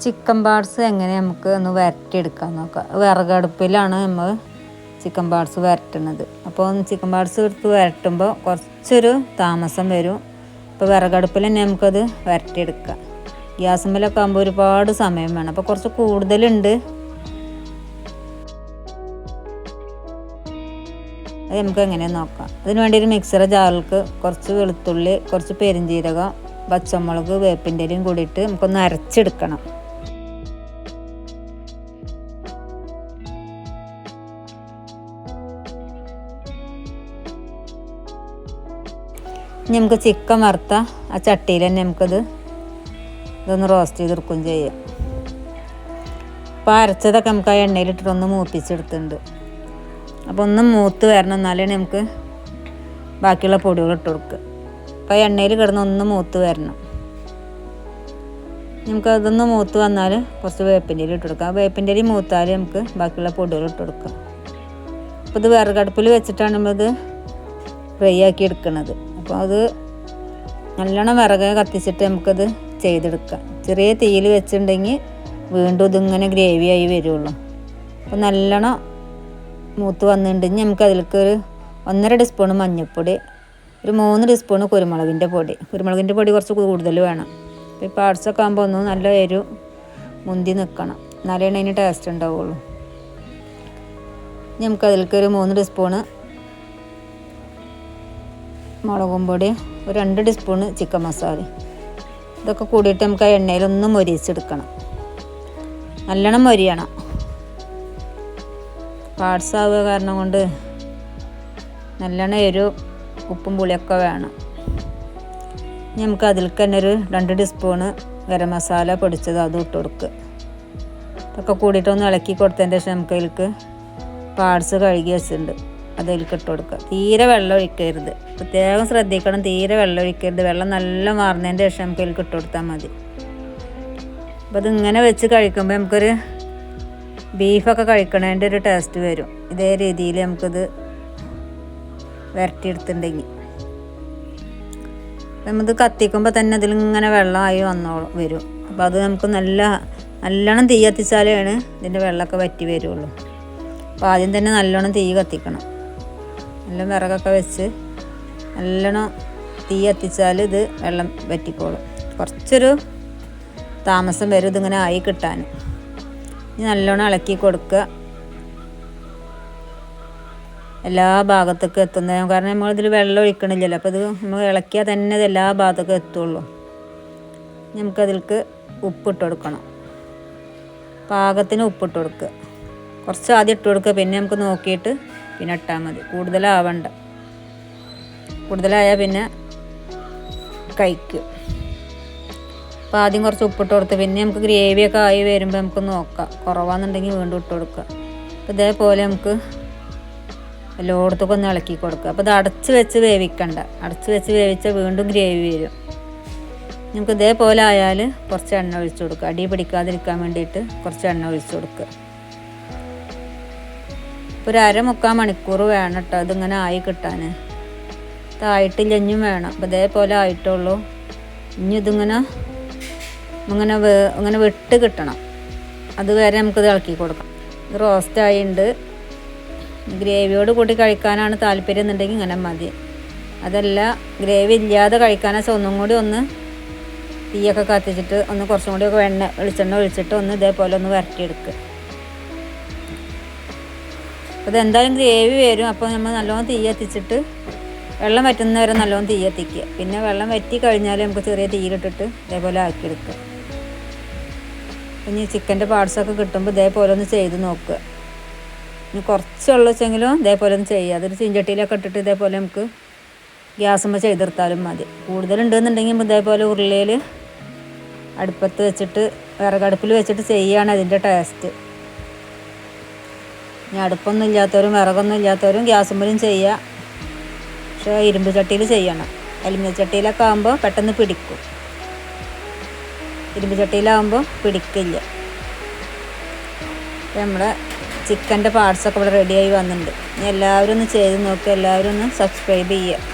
Chicken parts എങ്ങനെ നമുക്ക് ഒന്ന് വരട്ടിയെടുക്കാൻ നോക്കാം. വിറകടുപ്പിലാണ് നമ്മൾ ചിക്കൻ പാർട്സ് വരട്ടുന്നത് അപ്പോൾ ചിക്കൻ പാർട്സ് എടുത്ത് വരട്ടുമ്പോൾ കുറച്ചൊരു താമസം വരും. അപ്പോൾ വിറകടുപ്പിൽ തന്നെ നമുക്കത് വരട്ടിയെടുക്കാം. ഗ്യാസ് മേലൊക്കെ ആകുമ്പോൾ ഒരുപാട് സമയം വേണം. അപ്പോൾ കുറച്ച് കൂടുതലുണ്ട്. അത് നമുക്ക് എങ്ങനെ നോക്കാം. അതിന് വേണ്ടി ഒരു മിക്സറ ജാറിൽക്ക് കുറച്ച് വെളുത്തുള്ളി കുറച്ച് പെരിഞ്ചീരകം പച്ചമുളക് വേപ്പിന്റെ ഇലയും കൂടിയിട്ട് നമുക്കൊന്ന് അരച്ചെടുക്കണം. ഇനി നമുക്ക് ചിക്കൻ വറുത്ത ആ ചട്ടിയിൽ തന്നെ നമുക്കത് ഇതൊന്ന് റോസ്റ്റ് ചെയ്തെടുക്കുകയും ചെയ്യാം. അപ്പോൾ അരച്ചതൊക്കെ നമുക്ക് ആ എണ്ണയിലിട്ടിട്ടൊന്ന് മൂപ്പിച്ചെടുത്തിട്ടുണ്ട്. അപ്പോൾ ഒന്ന് മൂത്ത് വരണം എന്നാലേ നമുക്ക് ബാക്കിയുള്ള പൊടികൾ ഇട്ട് കൊടുക്കുക. അപ്പോൾ എണ്ണയിൽ കിടന്ന് ഒന്ന് മൂത്ത് വരണം. നമുക്ക് അതൊന്ന് മൂത്ത് വന്നാൽ കുറച്ച് വേപ്പിന്റെ ഇട്ട് കൊടുക്കാം ആ വേപ്പിന്റെ ഇല മൂത്താൽ നമുക്ക് ബാക്കിയുള്ള പൊടികൾ ഇട്ട് കൊടുക്കാം അപ്പോൾ ഇത് വിറകടുപ്പിൽ വെച്ചിട്ടാണ് നമ്മളിത് ഫ്രൈ ആക്കി എടുക്കുന്നത് അപ്പോൾ അത് നല്ലോണം വിറക് കത്തിച്ചിട്ട് നമുക്കത് ചെയ്തെടുക്കാം. ചെറിയ തീയിൽ വെച്ചിട്ടുണ്ടെങ്കിൽ വീണ്ടും ഇതിങ്ങനെ ഗ്രേവി ആയി വരുള്ളൂ. അപ്പോൾ നല്ലോണം മൂത്ത് വന്നിട്ടുണ്ടെങ്കിൽ നമുക്ക് അതിലേക്ക് ഒരു ഒന്നര ടീസ്പൂൺ മഞ്ഞൾപ്പൊടി ഒരു മൂന്ന് ടീസ്പൂൺ കുരുമുളകിന്റെ പൊടി. കുരുമുളകിന്റെ പൊടി കുറച്ച് കൂടുതൽ വേണം. അപ്പോൾ ഈ പാർട്സൊക്കെ ആകുമ്പോൾ ഒന്ന് നല്ല എരു മുന്തി നിൽക്കണം എന്നാലേ അതിന് ടേസ്റ്റ് ഉണ്ടാവുള്ളൂ. ഇനി നമുക്ക് അതിലേക്ക് ഒരു മൂന്ന് ടീസ്പൂണ് മുളകും പൊടി ഒരു രണ്ട് ടീസ്പൂണ് ചിക്കൻ മസാല ഇതൊക്കെ കൂടിയിട്ട് നമുക്ക് ആ എണ്ണയിലൊന്ന് മൊരിച്ചെടുക്കണം. നല്ലോണം മൊരിയണം. പാർട്സ് ആവുക കാരണം കൊണ്ട് നല്ലോണം എരു ഉപ്പും പുളിയൊക്കെ വേണം. ഇനി നമുക്ക് അതിലേക്ക് തന്നെ ഒരു രണ്ട് ടീസ്പൂണ് ഗരം മസാല പൊടിച്ചത് അതും ഇട്ട് കൊടുക്കുക ഇതൊക്കെ കൂടിയിട്ടൊന്ന് ഇളക്കി കൊടുത്തതിന്റെ ശേഷം നമുക്ക് അതിലേക്ക് പാർട്സ് കഴുകി വെച്ചിട്ടുണ്ട്. അതിലേക്ക് ഇട്ട് കൊടുക്കുക. തീരെ വെള്ളം ഒഴിക്കരുത്. പ്രത്യേകം ശ്രദ്ധിക്കണം തീരെ വെള്ളം ഒഴിക്കരുത്. വെള്ളം നല്ല മാറുന്നതിന്റെ ശേഷം നമുക്ക് അതിലേക്ക് കൊടുത്താൽ മതി. അപ്പോൾ ഇതിങ്ങനെ വെച്ച് കഴിക്കുമ്പോൾ നമുക്കൊരു ബീഫൊക്കെ കഴിക്കണതിന്റെ ഒരു ടേസ്റ്റ് വരും. ഇതേ രീതിയിൽ നമുക്കിത് വരട്ടിയെടുത്തിട്ടുണ്ടെങ്കിൽ. നമ്മത് കത്തിക്കുമ്പോൾ തന്നെ അതിലിങ്ങനെ വെള്ളമായി വന്നോളും വരും. അപ്പോൾ അത് നമുക്ക് നല്ല നല്ലോണം തീ കത്തിച്ചാലാണ് ഇതിന്റെ വെള്ളമൊക്കെ വറ്റി വരുള്ളൂ. അപ്പോൾ ആദ്യം തന്നെ നല്ലോണം തീ കത്തിക്കണം. നല്ല വിറകൊക്കെ വെച്ച് നല്ലോണം തീ എത്തിച്ചാൽ ഇത് വെള്ളം വറ്റിക്കോളും. കുറച്ചൊരു താമസം വരും ഇതിങ്ങനെ ആയി കിട്ടാൻ ഇനി നല്ലോണം ഇളക്കി കൊടുക്കുക. എല്ലാ ഭാഗത്തേക്കും എത്തുന്ന കാരണം നമ്മളിതിൽ വെള്ളം ഒഴിക്കണില്ലല്ലോ. അപ്പോൾ ഇത് നമ്മൾ ഇളക്കിയാൽ തന്നെ ഇത് എല്ലാ ഭാഗത്തേക്കും എത്തുള്ളൂ. നമുക്കതിൽക്ക് ഉപ്പിട്ട് കൊടുക്കണം. പാകത്തിന് ഉപ്പിട്ട് കൊടുക്കുക. കുറച്ച് ആദ്യം ഇട്ട് കൊടുക്കുക. പിന്നെ നമുക്ക് നോക്കിയിട്ട് പിന്നെ ഇട്ടാൽ മതി. കൂടുതലാവണ്ട. കൂടുതലായാൽ പിന്നെ കഴിക്കും. അപ്പോൾ ആദ്യം കുറച്ച് ഉപ്പിട്ട് കൊടുത്ത് പിന്നെ നമുക്ക് ഗ്രേവിയൊക്കെ ആയി വരുമ്പോൾ നമുക്ക് നോക്കാം. കുറവാണെന്നുണ്ടെങ്കിൽ വീണ്ടും ഇട്ട് കൊടുക്കുക. അപ്പോൾ ഇതേപോലെ നമുക്ക് എല്ലായിടത്തൊക്കെ ഒന്ന് ഇളക്കി കൊടുക്കുക. അപ്പോൾ ഇത് അടച്ച് വെച്ച് വേവിക്കണ്ട. അടച്ച് വെച്ച് വേവിച്ചാൽ വീണ്ടും ഗ്രേവി വരും. നമുക്ക് ഇതേപോലെ ആയാൽ കുറച്ച് എണ്ണ ഒഴിച്ചു കൊടുക്കുക. അടി പിടിക്കാതിരിക്കാൻ വേണ്ടിയിട്ട് കുറച്ച് എണ്ണ ഒഴിച്ചു കൊടുക്കുക. ഒരു അര മുക്കാൽ മണിക്കൂർ വേണം കേട്ടോ ഇതിങ്ങനെ ആയി കിട്ടാൻ. ഇതായിട്ടില്ല വേണം. അപ്പം ഇതേപോലെ ആയിട്ടുള്ളൂ. ഇനി ഇതിങ്ങനെ ഇങ്ങനെ വേ ഇങ്ങനെ വെട്ട് കിട്ടണം. അതുവരെ നമുക്കിത് ഇളക്കി കൊടുക്കാം. ഇത് റോസ്റ്റ് ആയിണ്ട്. ഗ്രേവിയോട് കൂടി കഴിക്കാനാണ് താല്പര്യം എന്നുണ്ടെങ്കിൽ ഇങ്ങനെ മതി. അതല്ല ഗ്രേവി ഇല്ലാതെ കഴിക്കാനാ ഒന്നും കൂടി ഒന്ന് തീയൊക്കെ കത്തിച്ചിട്ട് ഒന്ന് കുറച്ചും കൂടി ഒക്കെ വെണ്ണ വെളിച്ചെണ്ണ ഒഴിച്ചിട്ട് ഒന്ന് ഇതേപോലെ ഒന്ന് വരട്ടിയെടുക്കുക അപ്പോൾ ഇതെന്തായാലും ഗ്രേവി വരും. അപ്പോൾ നമ്മൾ നല്ലോണം തീ കത്തിച്ചിട്ട് വെള്ളം വറ്റുന്നവരെ നല്ലോണം തീ കത്തിക്കുക. പിന്നെ വെള്ളം വറ്റി കഴിഞ്ഞാൽ നമുക്ക് ചെറിയ തീയിലിട്ടിട്ട് ഇതേപോലെ ആക്കിയെടുക്കുക ഇനി ചിക്കന്റെ പാർട്സൊക്കെ കിട്ടുമ്പോൾ ഇതേപോലെ ഒന്ന് ചെയ്ത് നോക്കുക. ഇനി കുറച്ചുള്ള വെച്ചെങ്കിലും ഇതേപോലെ ഒന്ന് ചെയ്യുക. അതൊരു ചീഞ്ചട്ടിയിലൊക്കെ ഇട്ടിട്ട് ഇതേപോലെ നമുക്ക് ഗ്യാസുമ്പോൾ ചെയ്തെടുത്താലും മതി. കൂടുതലുണ്ടെന്നുണ്ടെങ്കിൽ ഇതേപോലെ ഉരുളിയിൽ അടുപ്പത്ത് വെച്ചിട്ട് വിറകടുപ്പിൽ വെച്ചിട്ട് ചെയ്യുകയാണ് അതിന്റെ ടേസ്റ്റ്. ഇനി അടുപ്പൊന്നും ഇല്ലാത്തവരും വിറകൊന്നും ഇല്ലാത്തവരും ഗ്യാസുമ്പോഴും ചെയ്യുക പക്ഷേ ഇരുമ്പ് ചട്ടിയിൽ ചെയ്യണം. അലുമിനിയം ചട്ടിയിലൊക്കെ ആകുമ്പോൾ പെട്ടെന്ന് പിടിക്കും. ഇരുമ്പ് ചട്ടിയിലാകുമ്പോൾ പിടിക്കില്ല. നമ്മുടെ ചിക്കന്റെ പാർട്സൊക്കെ ഇവിടെ റെഡിയായി വന്നിട്ടുണ്ട്. എല്ലാവരും ഒന്ന് ചെയ്ത് നോക്കുക എല്ലാവരും ഒന്ന് സബ്സ്ക്രൈബ് ചെയ്യുക.